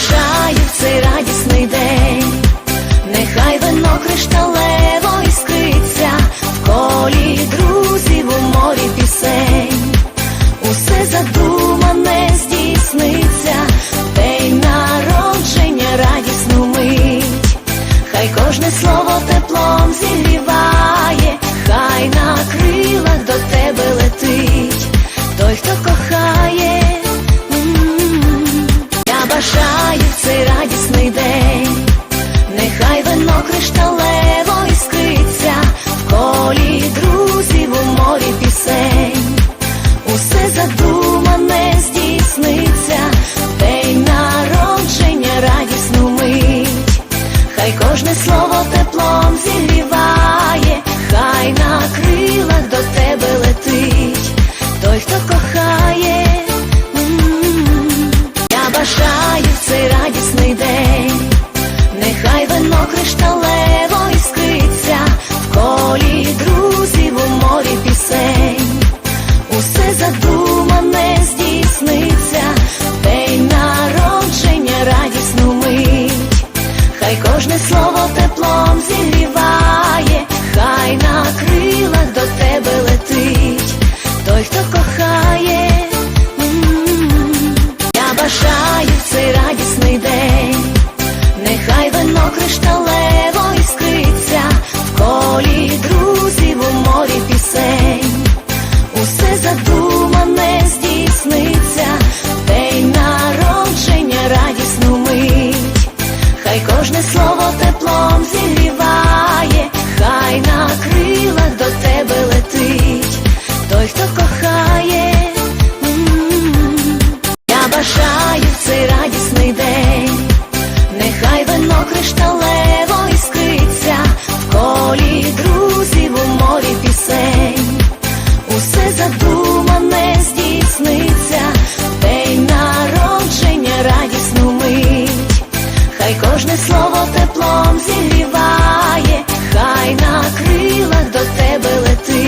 бажаю цей радісний день, нехай вино кришталево іскриться в колі друзів у морі пісень, усе задумане здійсниться, день народження радісну мить, хай кожне слово теплом зігріває, хай на крилах до тебе летить, той, хто кохає. Хай кожне слово теплом зігріває, хай на крилах до тебе летить, той, хто кохає. Я бажаю в цей радісний день, нехай вино кришталево здійсниться, в день народження радісну мить, хай кожне слово слово теплом зігріває, хай на крилах до тебе кохає.